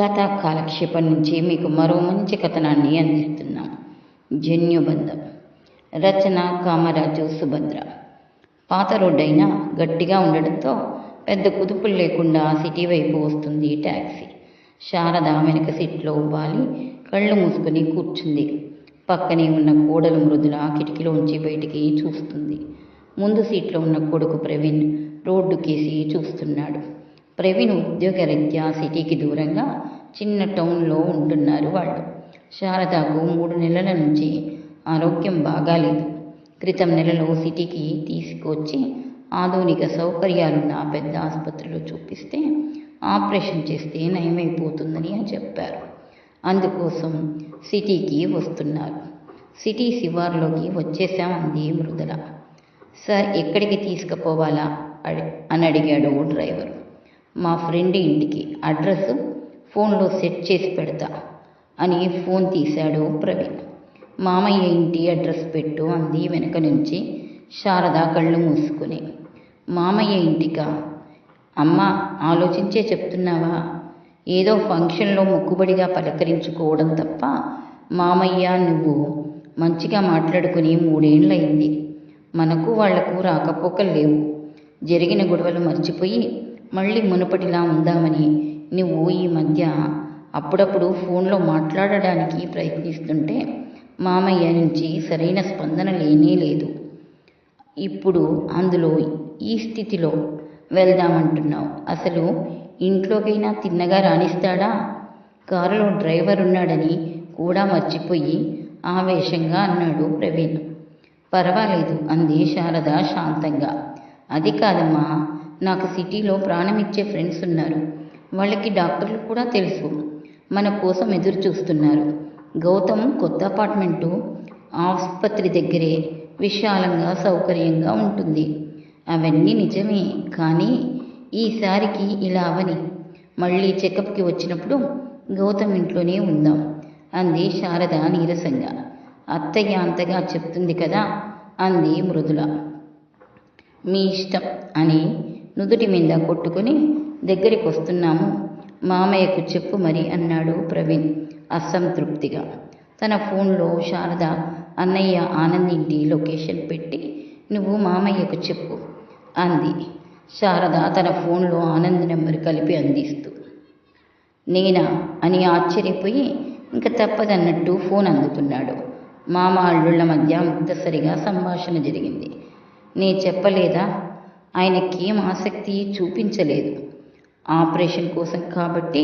కథ కాలక్షేపం నుంచి మీకు మరో మంచి కథనాన్ని అందిస్తున్నాం. జన్యుబంధం. రచన కామరాజు సుభద్ర. పాత రోడ్డైనా గట్టిగా ఉండడంతో పెద్ద కుదుపులు లేకుండా సిటీ వైపు వస్తుంది ట్యాక్సీ శారద వెనక సీట్లో వాలి కళ్ళు మూసుకుని కూర్చుంది. పక్కనే ఉన్న కోడలు మృదుల కిటికీలోంచి బయటికి చూస్తుంది. ముందు సీట్లో ఉన్న కొడుకు ప్రవీణ్ రోడ్డుకేసి చూస్తున్నాడు. ప్రవీణ్ ఉద్యోగరీత్యా సిటీకి దూరంగా చిన్న టౌన్లో ఉంటున్నారు వాళ్ళు. శారదకు మూడు నెలల నుంచి ఆరోగ్యం బాగాలేదు. క్రితం నెలలో సిటీకి తీసుకొచ్చి ఆధునిక సౌకర్యాలున్న పెద్ద ఆసుపత్రిలో చూపిస్తే ఆపరేషన్ చేస్తే నయమైపోతుందని చెప్పారు. అందుకోసం సిటీకి వస్తున్నారు. సిటీ శివార్లోకి వచ్చేసామంది మృదుల సార్ ఎక్కడికి తీసుకుపోవాలా? అడి- అని అడిగాడు డ్రైవరు. మా ఫ్రెండ్ ఇంటికి అడ్రస్ ఫోన్లో సెట్ చేసి పెడతా అని ఫోన్ తీశాడు ప్రవీణ్. మామయ్య ఇంటి అడ్రస్ పెట్టు అంది వెనక నుంచి శారద కళ్ళు మూసుకుని. మామయ్య ఇంటికా? అమ్మ ఆలోచించే చెప్తున్నావా? ఏదో ఫంక్షన్లో మొక్కుబడిగా పలకరించుకోవడం తప్ప మామయ్య నువ్వు మంచిగా మాట్లాడుకుని మూడేళ్ళయింది మనకు వాళ్ళకు రాకపోకలు లేవు. జరిగిన గొడవలు మర్చిపోయి మళ్ళీ మునుపటిలా ఉందామని నువ్వు ఈ మధ్య అప్పుడప్పుడు ఫోన్లో మాట్లాడడానికి ప్రయత్నిస్తుంటే మామయ్య నుంచి సరైన స్పందన లేనే లేదు. ఇప్పుడు అందులో ఈ స్థితిలో వెళ్దామంటున్నావు. అసలు ఇంట్లోకైనా తిన్నగా రాణిస్తాడా? కారులో డ్రైవర్ ఉన్నాడని కూడా మర్చిపోయి ఆవేశంగా అన్నాడు ప్రవీణ్. పర్వాలేదు అంది శారద శాంతంగా. అది కాదమ్మా నాకు సిటీలో ప్రాణమిచ్చే ఫ్రెండ్స్ ఉన్నారు. వాళ్ళకి డాక్టర్లు కూడా తెలుసు. మన కోసం ఎదురు చూస్తున్నారు. గౌతమ్ కొత్త అపార్ట్మెంటు ఆసుపత్రి దగ్గరే విశాలంగా సౌకర్యంగా ఉంటుంది. అవన్నీ నిజమే కానీ ఈసారికి ఇలా అవని. మళ్ళీ చెకప్కి వచ్చినప్పుడు గౌతమ్ ఇంట్లోనే ఉందాం అంది శారద నీరసంగా. అత్తయ్య అంతగా చెప్తుంది కదా అంది మృదుల. మీ ఇష్టం అని నుదుటి మీద కొట్టుకొని దగ్గరికి వస్తున్నాము మామయ్యకు చెప్పు మరి అన్నాడు ప్రవీణ్ అసంతృప్తిగా. తన ఫోన్లో శారద అన్నయ్య ఆనంద్ ఇంటి లొకేషన్ పెట్టి నువ్వు మామయ్యకు చెప్పు అంది. శారద తన ఫోన్లో ఆనంద్ నెంబర్ కలిపి అందిస్తూ. నేనా? అని ఆశ్చర్యపోయి ఇంక తప్పదన్నట్టు ఫోన్ అందుకున్నాడు మామ అల్లుళ్ళ మధ్య ముక్తసరిగా సంభాషణ జరిగింది. నీ చెప్పలేదా? ఆయనకేం ఆసక్తి చూపించలేదు. ఆపరేషన్ కోసం కాబట్టి